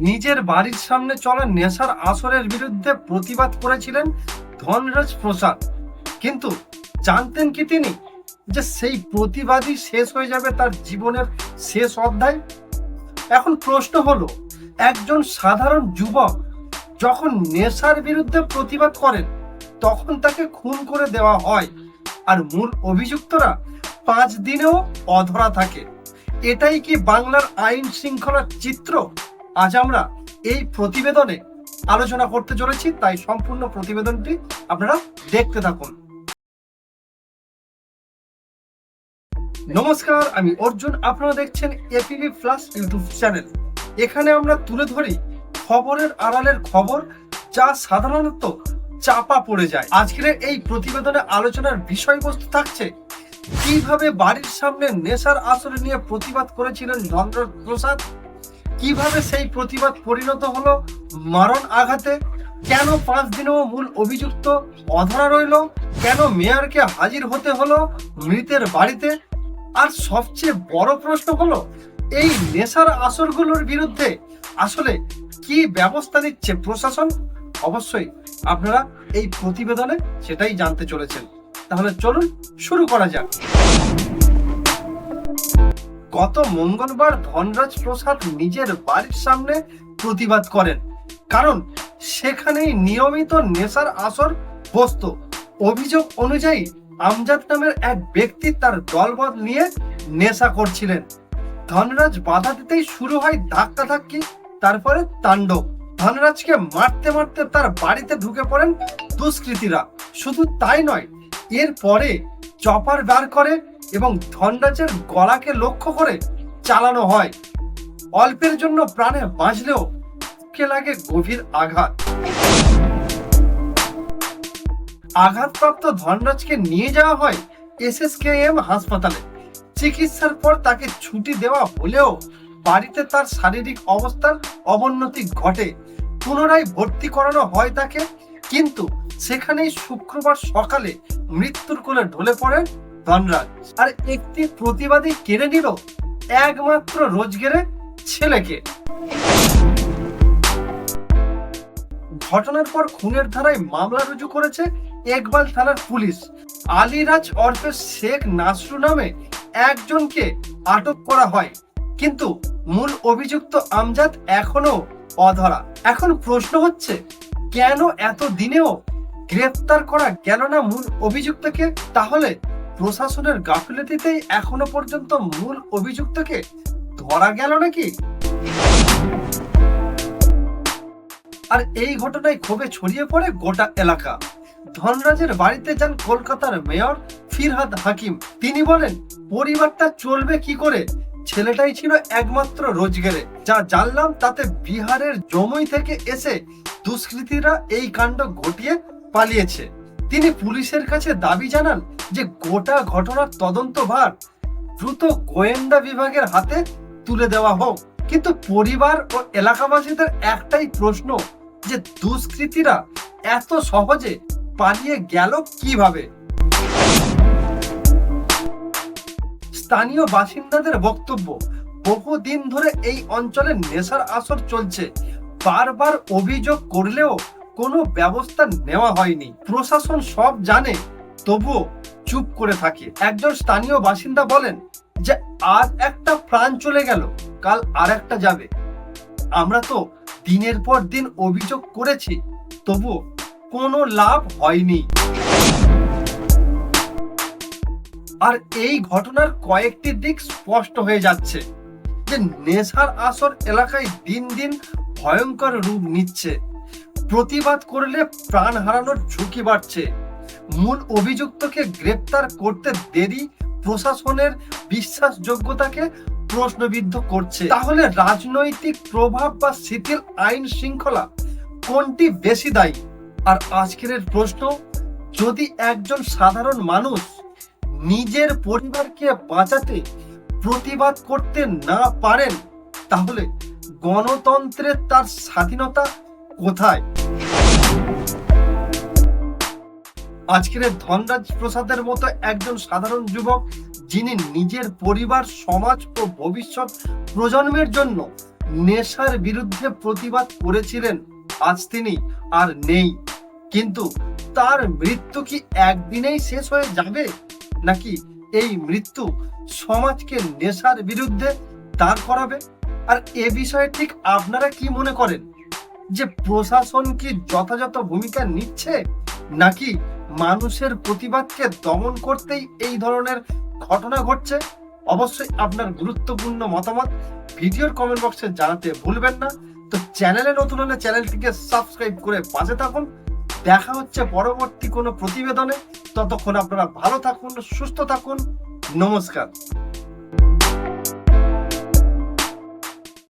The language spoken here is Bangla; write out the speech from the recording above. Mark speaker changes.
Speaker 1: নিজের বাড়ির সামনে চলা নেশার আসরের বিরুদ্ধে প্রতিবাদ করেছিলেন ধনরাজ প্রসাদ। কিন্তু জানতেন কি তিনি? যে সেই প্রতিবাদই শেষ হয়ে যাবে তার জীবনের শেষ অধ্যায়? এখন প্রশ্ন হলো, একজন সাধারণ যুবক যখন নেশার বিরুদ্ধে প্রতিবাদ করেন, তখন তাকে খুন করে দেওয়া হয়। আর মূল অভিযুক্তরা পাঁচ দিনেও অধরা থাকে। এটাই কি বাংলার আইন শৃঙ্খলার চিত্র? আজ আমরা এই প্রতিবেদনে আলোচনা করতে চলেছি, তাই সম্পূর্ণ প্রতিবেদনটি আপনারা দেখতে থাকুন। নমস্কার, আমি অর্জুন, আপনারা দেখছেন এপিবি প্লাস ইউটিউব চ্যানেল। এখানে আমরা তুলে ধরি খবরের আড়ালের খবর, যা সাধারণত চাপা পড়ে যায়। আজকের এই প্রতিবেদনে আলোচনার বিষয়বস্তু থাকছে, কীভাবে বাড়ির সামনে নেশার আসরে নিয়ে প্রতিবাদ করেছিলেন ধনরাজ প্রসাদ কীভাবে সেই প্রতিবাদ পরিণত হলো? মারণ আঘাতে? কেন পাঁচ দিনেও মূল অভিযুক্ত অধরা রইল? কেন মেয়রকে হাজির হতে হলো মৃতের বাড়িতে? আর সবচেয়ে বড় প্রশ্ন হলো, এই নেশার আসরগুলোর বিরুদ্ধে আসলে কি ব্যবস্থা নিচ্ছে প্রশাসন? অবশ্যই আপনারা এই প্রতিবেদনে সেটাই জানতে চলেছেন। তাহলে চলুন শুরু করা যাক। গত মঙ্গলবার ধনরাজ প্রসাদ নিজের বাড়ির সামনে প্রতিবাদ করেন। কারণ সেখানেই নিয়মিত নেশার আসর বসত। অভিযোগ অনুযায়ী আমজাদ নামের এক ব্যক্তি তার দলবল নিয়ে নেশা করছিলেন। ধনরাজ বাধা দিতেই শুরু হয় ধাক্কাধাক্কি, তারপরে তাণ্ডব। ধনরাজকে মারতে মারতে তার বাড়িতে ঢুকে পড়েন দুষ্কৃতীরা। শুধু তাই নয়, এরপরে চপার বার করে এবং ধনরাজের গলাকে লক্ষ্য করে চালানো হয়। অল্পের জন্য প্রাণে বাঁচলেও কে লাগে গভীর আঘাত? আঘাতপ্রাপ্ত ধনরাজকে নিয়ে যাওয়া হয় এসএসকেএম হাসপাতালে। চিকিৎসার পর তাকে ছুটি দেওয়া হলেও বাড়িতে তার শারীরিক অবস্থার অবনতি ঘটে। পুনরায় ভর্তি করানো হয় তাকে, কিন্তু সেখানেই শুক্রবার সকালে মৃত্যুর কোলে ঢলে পড়েন ধনরাজ। আর একটি প্রতিবাদী কেড়ে নিল একমাত্র রোজগেরে ছেলেকে। ঘটনার পর খুনের ধারায় মামলা রুজু করেছে একবাল থানার পুলিশ। আলিরাজ ওরফে শেখ নাসরু নামে একজনকে আটক করা হয়। কিন্তু মূল অভিযুক্ত আমজাদ এখনও অধরা। এখন প্রশ্ন হচ্ছে, কেন এত দিনেও গ্রেফতার করা গেল না মূল অভিযুক্তকে? তাহলে প্রশাসনের গাফিলতিতেই এখনও পর্যন্ত মূল অভিযুক্তকে ধরা গেল নাকি? আর এই ঘটনায় ক্ষোভে ছড়িয়ে পড়ে গোটা এলাকা। ধনরাজের বাড়িতে যান কলকাতার মেয়র ফিরহাদ হাকিম। তিনি বলেন, পরিবারটা চলবে কি করে? ছেলেটাই ছিল একমাত্র রোজগারে। যা জানলাম তাতে বিহারের জমুই থেকে এসে দুষ্কৃতীরা এই কাণ্ড ঘটিয়ে পালিয়েছে। তিনি পুলিশের কাছে দাবি জানান যে গোটা ঘটনার তদন্ত ভার দ্রুত গোয়েন্দা বিভাগের হাতে তুলে দেওয়া হোক। কিন্তু পরিবার ও এলাকাবাসীদের একটাই প্রশ্ন যে দুষ্কৃতীরা এত সহজে পালিয়ে গেল কীভাবে? স্থানীয় বাসিন্দাদের বক্তব্য, বহুদিন ধরে এই অঞ্চলে নেশার আসর চলছে। বারবার অভিযোগ করলেও কোনো ব্যবস্থা নেওয়া হয়নি। প্রশাসন সব জানে, তবুও চুপ করে থাকে। একজন স্থানীয় বাসিন্দা বলেন যে, আজ একটা প্রাণ চলে গেল, কাল আর একটা যাবে। আমরা তো দিনের পর দিন অভিযোগ করেছি তবু কোনো লাভ হয়নি। আর এই ঘটনার কয়েকটি দিক স্পষ্ট হয়ে যাচ্ছে যে, নেশার আসর এলাকায় দিন দিন ভয়ঙ্কর রূপ নিচ্ছে। প্রতিবাদ করলে প্রাণ হারানোর ঝুঁকি বাড়ছে। মূল অভিযুক্তকে গ্রেপ্তার করতে দেরি, প্রশাসনের বিশ্বাসযোগ্যতাকে প্রশ্নবিদ্ধ করছে। তাহলে রাজনৈতিক প্রভাব বা শিথিল আইন শৃঙ্খলা কোনটি বেশি দায়ী? আর আজকের প্রশ্ন, যদি একজন সাধারণ মানুষ নিজের পরিবারকে বাঁচাতে প্রতিবাদ করতে না পারেন, তাহলে গণতন্ত্রের তার স্বাধীনতা কোথায়? আজকের ধনরাজ প্রসাদের মতো একজন সাধারণ যুবক, যিনি নিজের পরিবার, সমাজ ও ভবিষ্যৎ প্রজন্মের জন্য নেশার বিরুদ্ধে প্রতিবাদ করেছিলেন। আজ তিনি আর নেই। কিন্তু তার মৃত্যু কি একদিনেই শেষ হয়ে যাবে? নাকি এই মৃত্যু সমাজকে নেশার বিরুদ্ধে দাঁড় করাবে? আর এ বিষয়ে ঠিক আপনারা কি মনে করেন? যে প্রশাসন কি যথাযথ ভূমিকা নিচ্ছে? নাকি মানুষের প্রতিবাদকে দমন করতেই এই ধরনের ঘটনা ঘটছে? অবশ্যই আপনার গুরুত্বপূর্ণ মতামত ভিডিওর কমেন্ট বক্সে জানাতে ভুলবেন না। তো চ্যানেলে নতুন হলে চ্যানেলটিকে সাবস্ক্রাইব করে পাশে থাকুন। দেখা হচ্ছে পরবর্তী কোনো প্রতিবেদনে। ততক্ষণ আপনারা ভালো থাকুন, সুস্থ থাকুন। নমস্কার।